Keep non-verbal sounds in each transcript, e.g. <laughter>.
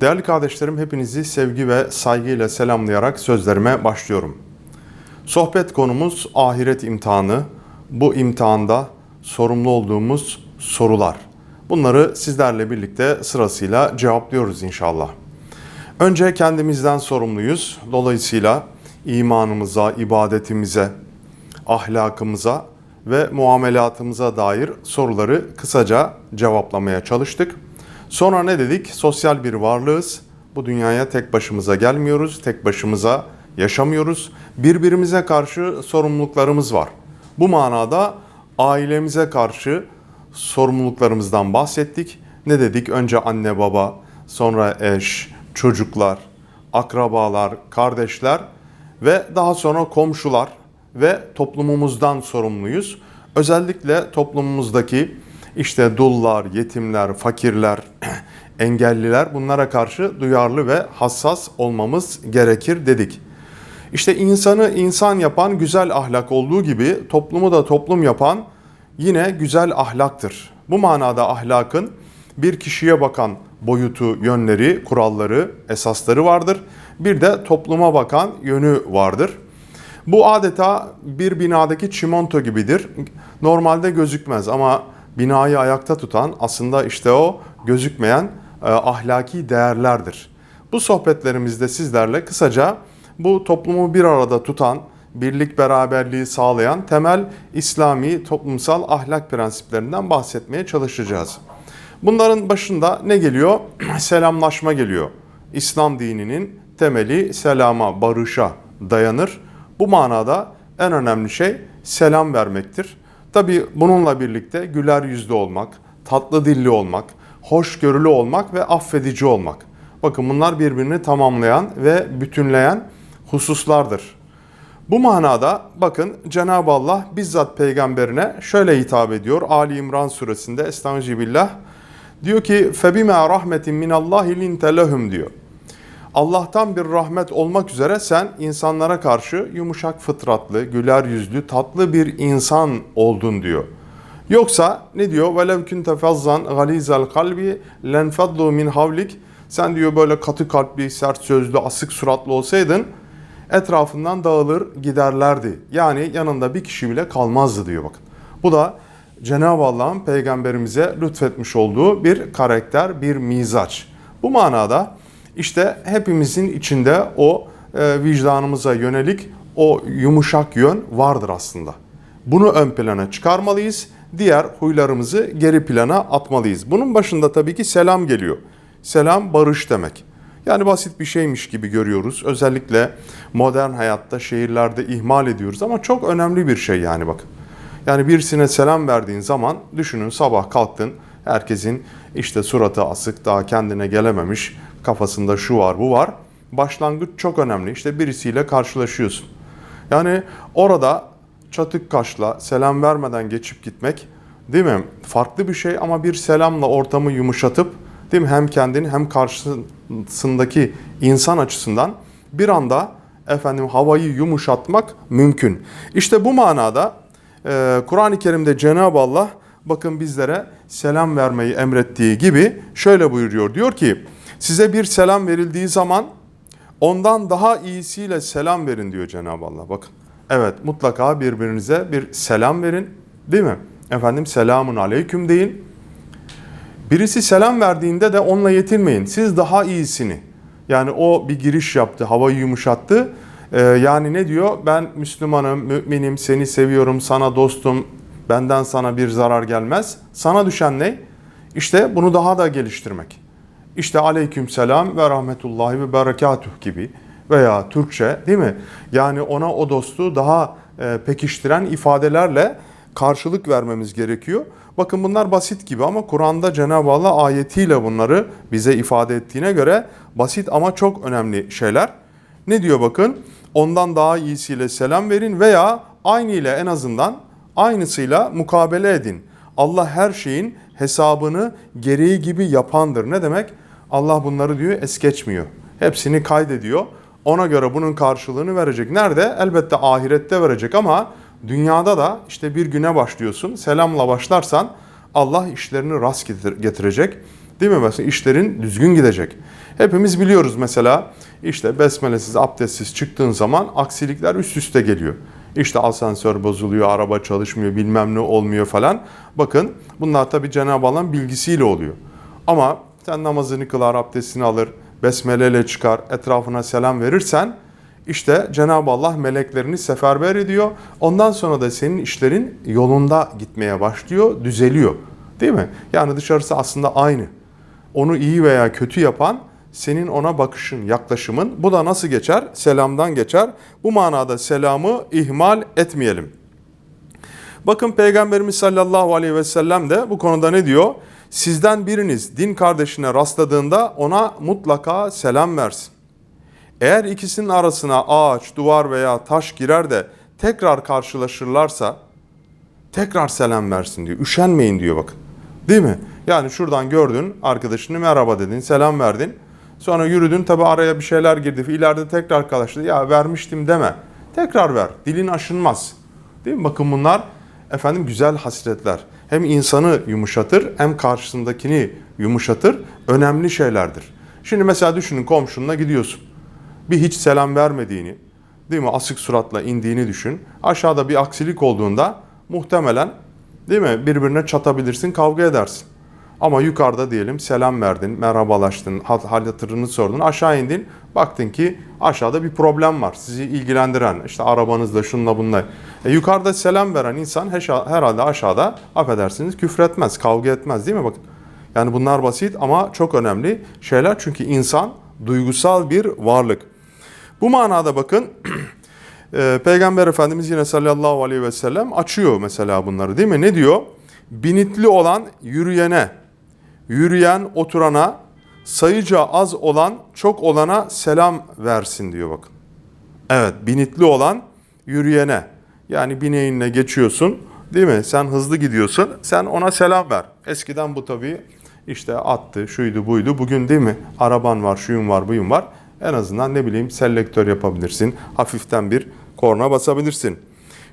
Değerli kardeşlerim hepinizi sevgi ve saygıyla selamlayarak sözlerime başlıyorum. Sohbet konumuz ahiret imtihanı. Bu imtihanda sorumlu olduğumuz sorular. Bunları sizlerle birlikte sırasıyla cevaplıyoruz inşallah. Önce kendimizden sorumluyuz. Dolayısıyla imanımıza, ibadetimize, ahlakımıza ve muamelatımıza dair soruları kısaca cevaplamaya çalıştık. Sonra ne dedik? Sosyal bir varlığız. Bu dünyaya tek başımıza gelmiyoruz, tek başımıza yaşamıyoruz. Birbirimize karşı sorumluluklarımız var. Bu manada ailemize karşı sorumluluklarımızdan bahsettik. Ne dedik? Önce anne baba, sonra eş, çocuklar, akrabalar, kardeşler ve daha sonra komşular ve toplumumuzdan sorumluyuz. Özellikle toplumumuzdaki işte dullar, yetimler, fakirler, <clears throat> engelliler bunlara karşı duyarlı ve hassas olmamız gerekir dedik. İşte insanı insan yapan güzel ahlak olduğu gibi toplumu da toplum yapan yine güzel ahlaktır. Bu manada ahlakın bir kişiye bakan boyutu, yönleri, kuralları, esasları vardır. Bir de topluma bakan yönü vardır. Bu adeta bir binadaki çimento gibidir. Normalde gözükmez ama binayı ayakta tutan aslında işte o gözükmeyen e, ahlaki değerlerdir. Bu sohbetlerimizde sizlerle kısaca bu toplumu bir arada tutan, birlik beraberliği sağlayan temel İslami toplumsal ahlak prensiplerinden bahsetmeye çalışacağız. Bunların başında ne geliyor? <clears throat> Selamlaşma geliyor. İslam dininin temeli selama, barışa dayanır. Bu manada en önemli şey selam vermektir. Tabi bununla birlikte güler yüzlü olmak, tatlı dilli olmak, hoşgörülü olmak ve affedici olmak. Bakın bunlar birbirini tamamlayan ve bütünleyen hususlardır. Bu manada bakın Cenab-ı Allah bizzat peygamberine şöyle hitap ediyor. Ali İmran suresinde Estağfirullah diyor ki febime rahmetin minallahi linte lehum diyor. Allah'tan bir rahmet olmak üzere sen insanlara karşı yumuşak fıtratlı, güler yüzlü, tatlı bir insan oldun diyor. Yoksa ne diyor? Velev kunte fazzan galizel kalbi lenfadlu min havlik. Sen diyor böyle katı kalpli, sert sözlü, asık suratlı olsaydın etrafından dağılır giderlerdi. Yani yanında bir kişi bile kalmazdı diyor bakın. Bu da Cenab-ı Allah'ın peygamberimize lütfetmiş olduğu bir karakter, bir mizaç. Bu manada işte hepimizin içinde o e, vicdanımıza yönelik o yumuşak yön vardır aslında. Bunu ön plana çıkarmalıyız. Diğer huylarımızı geri plana atmalıyız. Bunun başında tabii ki selam geliyor. Selam barış demek. Yani basit bir şeymiş gibi görüyoruz. Özellikle modern hayatta şehirlerde ihmal ediyoruz ama çok önemli bir şey yani bakın. Yani birisine selam verdiğin zaman düşünün sabah kalktın herkesin işte suratı asık daha kendine gelememiş kafasında şu var bu var. Başlangıç çok önemli. İşte birisiyle karşılaşıyorsun. Yani orada çatık kaşla selam vermeden geçip gitmek değil mi? Farklı bir şey ama bir selamla ortamı yumuşatıp değil mi? Hem kendini hem karşısındaki insan açısından bir anda efendim havayı yumuşatmak mümkün. İşte bu manada e, Kur'an-ı Kerim'de Cenab-ı Allah bakın bizlere selam vermeyi emrettiği gibi şöyle buyuruyor. Diyor ki Size bir selam verildiği zaman ondan daha iyisiyle selam verin diyor Cenab-ı Allah. Bakın. Evet mutlaka birbirinize bir selam verin. Değil mi? Efendim selamun aleyküm deyin. Birisi selam verdiğinde de onunla yetinmeyin. Siz daha iyisini. Yani o bir giriş yaptı, havayı yumuşattı. Ee, yani ne diyor? Ben Müslümanım, müminim, seni seviyorum, sana dostum, benden sana bir zarar gelmez. Sana düşen ne? İşte bunu daha da geliştirmek. İşte aleyküm selam ve rahmetullahi ve berekatuh gibi veya Türkçe değil mi? Yani ona o dostu daha e, pekiştiren ifadelerle karşılık vermemiz gerekiyor. Bakın bunlar basit gibi ama Kur'an'da Cenab-ı Allah ayetiyle bunları bize ifade ettiğine göre basit ama çok önemli şeyler. Ne diyor bakın? Ondan daha iyisiyle selam verin veya aynı ile en azından aynısıyla mukabele edin. Allah her şeyin hesabını gereği gibi yapandır. Ne demek? Allah bunları diyor es geçmiyor. Hepsini kaydediyor. Ona göre bunun karşılığını verecek. Nerede? Elbette ahirette verecek ama dünyada da işte bir güne başlıyorsun. Selamla başlarsan Allah işlerini rast getirecek. Değil mi? Mesela işlerin düzgün gidecek. Hepimiz biliyoruz mesela işte besmelesiz, abdestsiz çıktığın zaman aksilikler üst üste geliyor. İşte asansör bozuluyor, araba çalışmıyor, bilmem ne olmuyor falan. Bakın bunlar tabii Cenab-ı Allah'ın bilgisiyle oluyor. Ama sen namazını kılar, abdestini alır, besmeleyle çıkar, etrafına selam verirsen işte Cenab-ı Allah meleklerini seferber ediyor. Ondan sonra da senin işlerin yolunda gitmeye başlıyor, düzeliyor. Değil mi? Yani dışarısı aslında aynı. Onu iyi veya kötü yapan senin ona bakışın, yaklaşımın. Bu da nasıl geçer? Selamdan geçer. Bu manada selamı ihmal etmeyelim. Bakın Peygamberimiz sallallahu aleyhi ve sellem de bu konuda ne diyor? Sizden biriniz din kardeşine rastladığında ona mutlaka selam versin. Eğer ikisinin arasına ağaç, duvar veya taş girer de tekrar karşılaşırlarsa tekrar selam versin diyor. Üşenmeyin diyor bakın. Değil mi? Yani şuradan gördün arkadaşını merhaba dedin, selam verdin. Sonra yürüdün tabi araya bir şeyler girdi. İleride tekrar karşılaştı. Ya vermiştim deme. Tekrar ver. Dilin aşınmaz. Değil mi? Bakın bunlar efendim güzel hasretler. Hem insanı yumuşatır hem karşısındakini yumuşatır. Önemli şeylerdir. Şimdi mesela düşünün komşunla gidiyorsun. Bir hiç selam vermediğini, değil mi? Asık suratla indiğini düşün. Aşağıda bir aksilik olduğunda muhtemelen değil mi? Birbirine çatabilirsin, kavga edersin. Ama yukarıda diyelim selam verdin, merhabalaştın, hal hatırını sordun, aşağı indin. Baktın ki aşağıda bir problem var. Sizi ilgilendiren, işte arabanızla, şunla bunla. E, yukarıda selam veren insan herhalde aşağıda affedersiniz küfretmez, kavga etmez değil mi? Bakın. Yani bunlar basit ama çok önemli şeyler. Çünkü insan duygusal bir varlık. Bu manada bakın <clears throat> e, Peygamber Efendimiz yine sallallahu aleyhi ve sellem açıyor mesela bunları değil mi? Ne diyor? Binitli olan yürüyene, yürüyen oturana, sayıca az olan çok olana selam versin diyor bakın. Evet binitli olan yürüyene yani bineğinle geçiyorsun değil mi? Sen hızlı gidiyorsun sen ona selam ver. Eskiden bu tabii işte attı şuydu buydu bugün değil mi? Araban var şuyun var buyun var. En azından ne bileyim selektör yapabilirsin. Hafiften bir korna basabilirsin.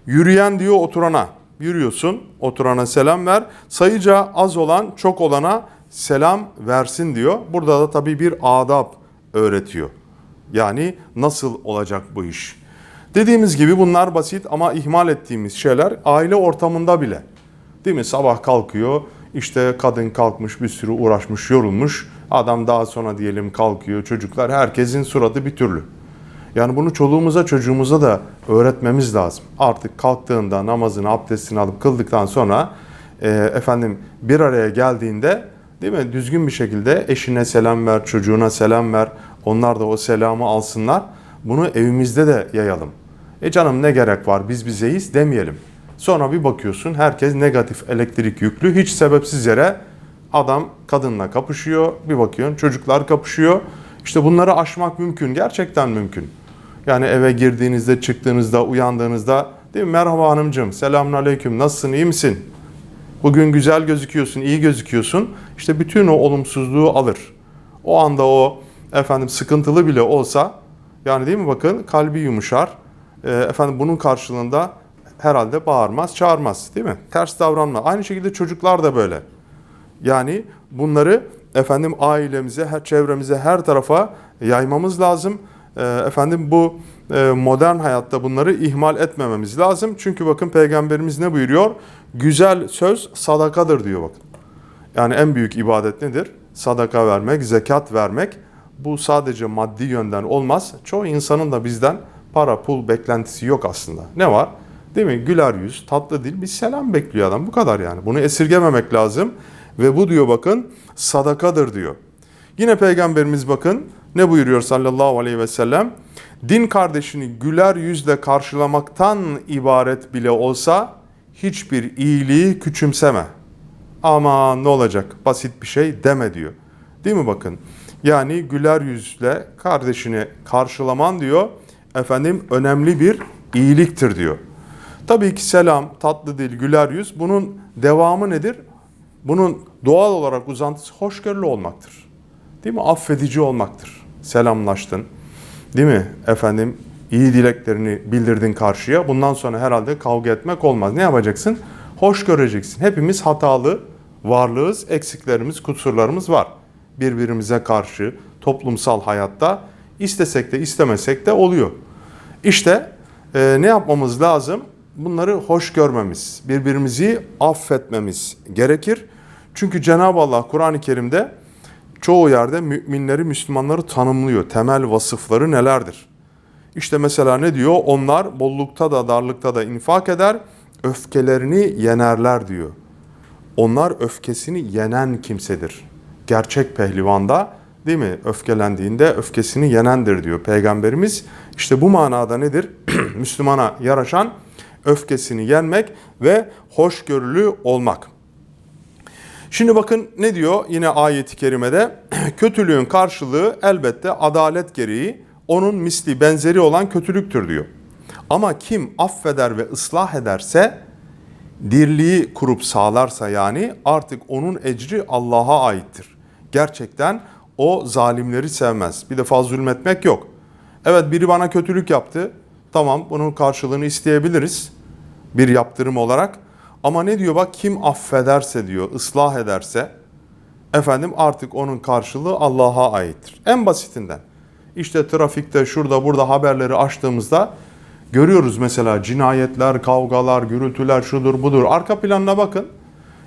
Yürüyen diyor oturana. Yürüyorsun, oturana selam ver. Sayıca az olan çok olana selam versin diyor. Burada da tabii bir adab öğretiyor. Yani nasıl olacak bu iş? Dediğimiz gibi bunlar basit ama ihmal ettiğimiz şeyler aile ortamında bile. Değil mi? Sabah kalkıyor, işte kadın kalkmış bir sürü uğraşmış, yorulmuş. Adam daha sonra diyelim kalkıyor, çocuklar herkesin suratı bir türlü. Yani bunu çoluğumuza çocuğumuza da öğretmemiz lazım. Artık kalktığında namazını, abdestini alıp kıldıktan sonra e, efendim bir araya geldiğinde değil mi düzgün bir şekilde eşine selam ver, çocuğuna selam ver. Onlar da o selamı alsınlar. Bunu evimizde de yayalım. E canım ne gerek var biz bizeyiz demeyelim. Sonra bir bakıyorsun herkes negatif elektrik yüklü hiç sebepsiz yere adam kadınla kapışıyor. Bir bakıyorsun çocuklar kapışıyor. İşte bunları aşmak mümkün. Gerçekten mümkün. Yani eve girdiğinizde, çıktığınızda, uyandığınızda değil mi? Merhaba hanımcığım, selamun aleyküm, nasılsın, iyi misin? Bugün güzel gözüküyorsun, iyi gözüküyorsun. İşte bütün o olumsuzluğu alır. O anda o efendim sıkıntılı bile olsa yani değil mi bakın kalbi yumuşar. E, efendim bunun karşılığında herhalde bağırmaz, çağırmaz değil mi? Ters davranma. Aynı şekilde çocuklar da böyle. Yani bunları efendim ailemize, her çevremize, her tarafa yaymamız lazım. E, efendim bu e, modern hayatta bunları ihmal etmememiz lazım. Çünkü bakın peygamberimiz ne buyuruyor? Güzel söz sadakadır diyor bakın. Yani en büyük ibadet nedir? Sadaka vermek, zekat vermek. Bu sadece maddi yönden olmaz. Çoğu insanın da bizden para, pul beklentisi yok aslında. Ne var? Değil mi? Güler yüz, tatlı dil, bir selam bekliyor adam. Bu kadar yani. Bunu esirgememek lazım. Ve bu diyor bakın sadakadır diyor. Yine peygamberimiz bakın ne buyuruyor sallallahu aleyhi ve sellem? Din kardeşini güler yüzle karşılamaktan ibaret bile olsa hiçbir iyiliği küçümseme. Ama ne olacak basit bir şey deme diyor. Değil mi bakın? Yani güler yüzle kardeşini karşılaman diyor efendim önemli bir iyiliktir diyor. Tabii ki selam, tatlı dil, güler yüz bunun devamı nedir? Bunun doğal olarak uzantısı hoşgörülü olmaktır. Değil mi? Affedici olmaktır. Selamlaştın. Değil mi? Efendim iyi dileklerini bildirdin karşıya. Bundan sonra herhalde kavga etmek olmaz. Ne yapacaksın? Hoş göreceksin. Hepimiz hatalı varlığız, eksiklerimiz, kusurlarımız var. Birbirimize karşı toplumsal hayatta istesek de istemesek de oluyor. İşte e, ne yapmamız lazım? Bunları hoş görmemiz, birbirimizi affetmemiz gerekir. Çünkü Cenab-ı Allah Kur'an-ı Kerim'de çoğu yerde müminleri, Müslümanları tanımlıyor. Temel vasıfları nelerdir? İşte mesela ne diyor? Onlar bollukta da darlıkta da infak eder, öfkelerini yenerler diyor. Onlar öfkesini yenen kimsedir. Gerçek pehlivanda değil mi? Öfkelendiğinde öfkesini yenendir diyor Peygamberimiz. İşte bu manada nedir? <clears throat> Müslümana yaraşan öfkesini yenmek ve hoşgörülü olmak. Şimdi bakın ne diyor yine ayeti kerimede? <clears throat> Kötülüğün karşılığı elbette adalet gereği onun misli benzeri olan kötülüktür diyor. Ama kim affeder ve ıslah ederse dirliği kurup sağlarsa yani artık onun ecri Allah'a aittir. Gerçekten o zalimleri sevmez. Bir defa zulmetmek yok. Evet biri bana kötülük yaptı. Tamam bunun karşılığını isteyebiliriz. Bir yaptırım olarak. Ama ne diyor bak kim affederse diyor, ıslah ederse efendim artık onun karşılığı Allah'a aittir. En basitinden. İşte trafikte şurada burada haberleri açtığımızda görüyoruz mesela cinayetler, kavgalar, gürültüler şudur budur. Arka planına bakın.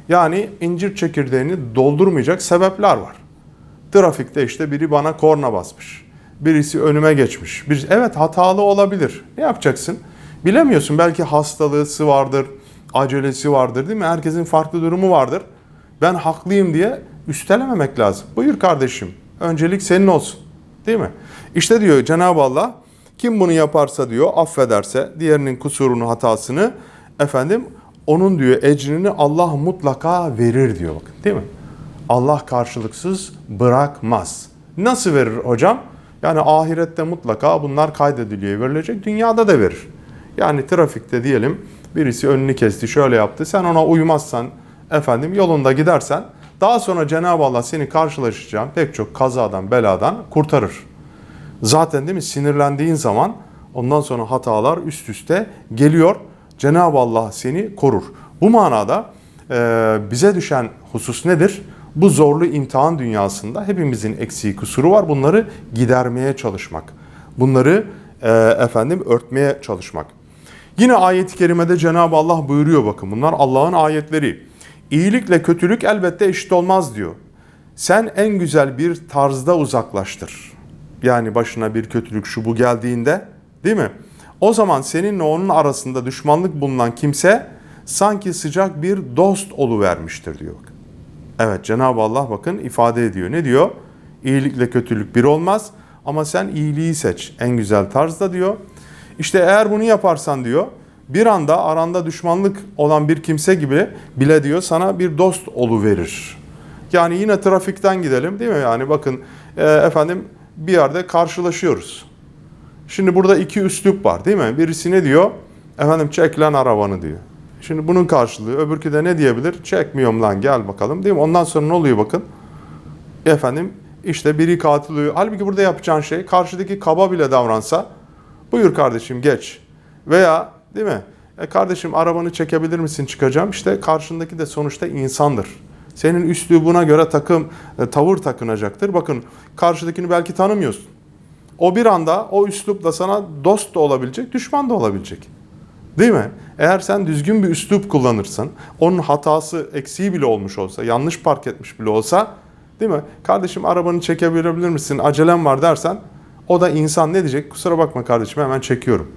Yani incir çekirdeğini doldurmayacak sebepler var. Trafikte işte biri bana korna basmış. Birisi önüme geçmiş. Bir, evet hatalı olabilir. Ne yapacaksın? Bilemiyorsun. Belki hastalığı vardır, acelesi vardır değil mi? Herkesin farklı durumu vardır. Ben haklıyım diye üstelememek lazım. Buyur kardeşim. Öncelik senin olsun. Değil mi? İşte diyor Cenab-ı Allah kim bunu yaparsa diyor affederse diğerinin kusurunu hatasını efendim onun diyor ecrini Allah mutlaka verir diyor bakın değil mi? Allah karşılıksız bırakmaz. Nasıl verir hocam? Yani ahirette mutlaka bunlar kaydediliyor verilecek. Dünyada da verir. Yani trafikte diyelim birisi önünü kesti şöyle yaptı. Sen ona uymazsan efendim yolunda gidersen daha sonra Cenab-ı Allah seni karşılaşacağın pek çok kazadan beladan kurtarır. Zaten değil mi sinirlendiğin zaman ondan sonra hatalar üst üste geliyor. Cenab-ı Allah seni korur. Bu manada e, bize düşen husus nedir? Bu zorlu imtihan dünyasında hepimizin eksiği kusuru var. Bunları gidermeye çalışmak. Bunları e, efendim örtmeye çalışmak. Yine ayet-i kerimede Cenab-ı Allah buyuruyor bakın bunlar Allah'ın ayetleri. İyilikle kötülük elbette eşit olmaz diyor. Sen en güzel bir tarzda uzaklaştır. Yani başına bir kötülük şu bu geldiğinde değil mi? O zaman seninle onun arasında düşmanlık bulunan kimse sanki sıcak bir dost oluvermiştir diyor. Evet Cenab-ı Allah bakın ifade ediyor. Ne diyor? İyilikle kötülük bir olmaz ama sen iyiliği seç en güzel tarzda diyor. İşte eğer bunu yaparsan diyor bir anda aranda düşmanlık olan bir kimse gibi bile diyor sana bir dost verir. Yani yine trafikten gidelim değil mi? Yani bakın e, efendim bir yerde karşılaşıyoruz. Şimdi burada iki üslup var değil mi? Birisi ne diyor? Efendim çek lan arabanı diyor. Şimdi bunun karşılığı öbürkü de ne diyebilir? Çekmiyorum lan gel bakalım değil mi? Ondan sonra ne oluyor bakın? Efendim işte biri katil oluyor. Halbuki burada yapacağın şey karşıdaki kaba bile davransa buyur kardeşim geç. Veya değil mi? E kardeşim arabanı çekebilir misin çıkacağım. İşte karşındaki de sonuçta insandır. Senin üslubuna göre takım e, tavır takınacaktır. Bakın karşıdakini belki tanımıyorsun. O bir anda o üslupla sana dost da olabilecek, düşman da olabilecek. Değil mi? Eğer sen düzgün bir üslup kullanırsan, onun hatası eksiği bile olmuş olsa, yanlış park etmiş bile olsa, değil mi? Kardeşim arabanı çekebilir misin, acelem var dersen, o da insan ne diyecek? Kusura bakma kardeşim hemen çekiyorum.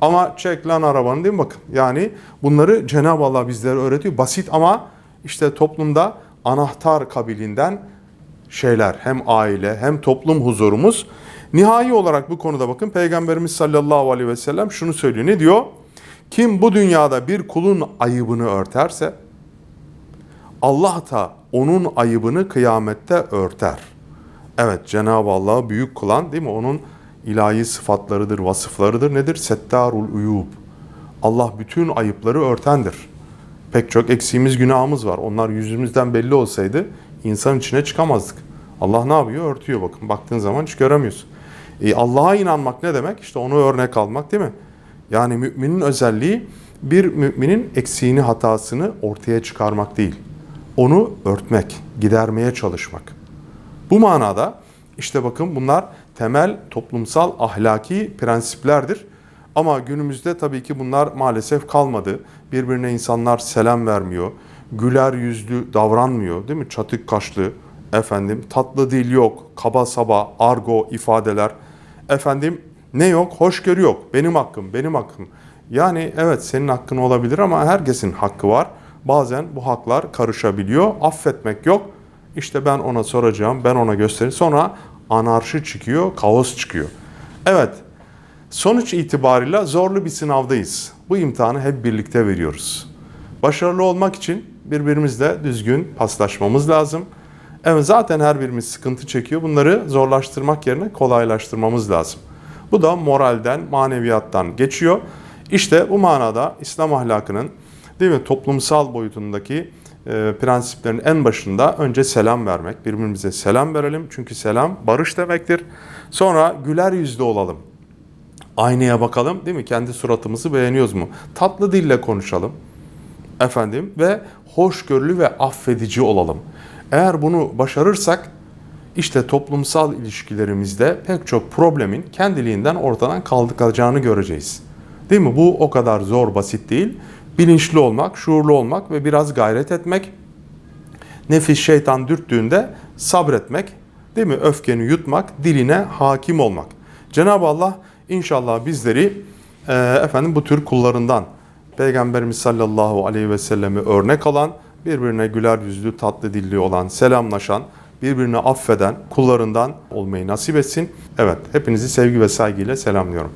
Ama çek lan arabanı değil mi bakın? Yani bunları Cenab-ı Allah bizlere öğretiyor. Basit ama işte toplumda anahtar kabilinden şeyler hem aile hem toplum huzurumuz. Nihai olarak bu konuda bakın Peygamberimiz sallallahu aleyhi ve sellem şunu söylüyor. Ne diyor? Kim bu dünyada bir kulun ayıbını örterse Allah da onun ayıbını kıyamette örter. Evet Cenab-ı Allah büyük kılan değil mi? Onun ilahi sıfatlarıdır, vasıflarıdır. Nedir? Settarul uyub. Allah bütün ayıpları örtendir. Pek çok eksiğimiz, günahımız var. Onlar yüzümüzden belli olsaydı insan içine çıkamazdık. Allah ne yapıyor? Örtüyor bakın. Baktığın zaman hiç göremiyorsun. E, Allah'a inanmak ne demek? İşte onu örnek almak değil mi? Yani müminin özelliği bir müminin eksiğini, hatasını ortaya çıkarmak değil. onu örtmek, gidermeye çalışmak. Bu manada işte bakın bunlar temel toplumsal ahlaki prensiplerdir. Ama günümüzde tabii ki bunlar maalesef kalmadı. Birbirine insanlar selam vermiyor. Güler yüzlü davranmıyor değil mi? Çatık kaşlı, efendim tatlı dil yok, kaba saba, argo ifadeler. Efendim ne yok? Hoşgörü yok. Benim hakkım, benim hakkım. Yani evet senin hakkın olabilir ama herkesin hakkı var. Bazen bu haklar karışabiliyor. Affetmek yok. İşte ben ona soracağım, ben ona göstereyim. Sonra anarşi çıkıyor, kaos çıkıyor. Evet, sonuç itibariyle zorlu bir sınavdayız. Bu imtihanı hep birlikte veriyoruz. Başarılı olmak için birbirimizle düzgün paslaşmamız lazım. Evet zaten her birimiz sıkıntı çekiyor. Bunları zorlaştırmak yerine kolaylaştırmamız lazım. Bu da moralden, maneviyattan geçiyor. İşte bu manada İslam ahlakının değil mi toplumsal boyutundaki e, prensiplerin en başında önce selam vermek. Birbirimize selam verelim. Çünkü selam barış demektir. Sonra güler yüzlü olalım. Aynaya bakalım değil mi? Kendi suratımızı beğeniyoruz mu? Tatlı dille konuşalım. Efendim ve hoşgörülü ve affedici olalım. Eğer bunu başarırsak işte toplumsal ilişkilerimizde pek çok problemin kendiliğinden ortadan kaldırılacağını göreceğiz. Değil mi? Bu o kadar zor, basit değil. Bilinçli olmak, şuurlu olmak ve biraz gayret etmek. Nefis şeytan dürttüğünde sabretmek, değil mi? Öfkeni yutmak, diline hakim olmak. Cenab-ı Allah inşallah bizleri e, efendim bu tür kullarından Peygamberimiz sallallahu aleyhi ve sellemi örnek alan, birbirine güler yüzlü, tatlı dilli olan, selamlaşan, birbirini affeden kullarından olmayı nasip etsin. Evet, hepinizi sevgi ve saygıyla selamlıyorum.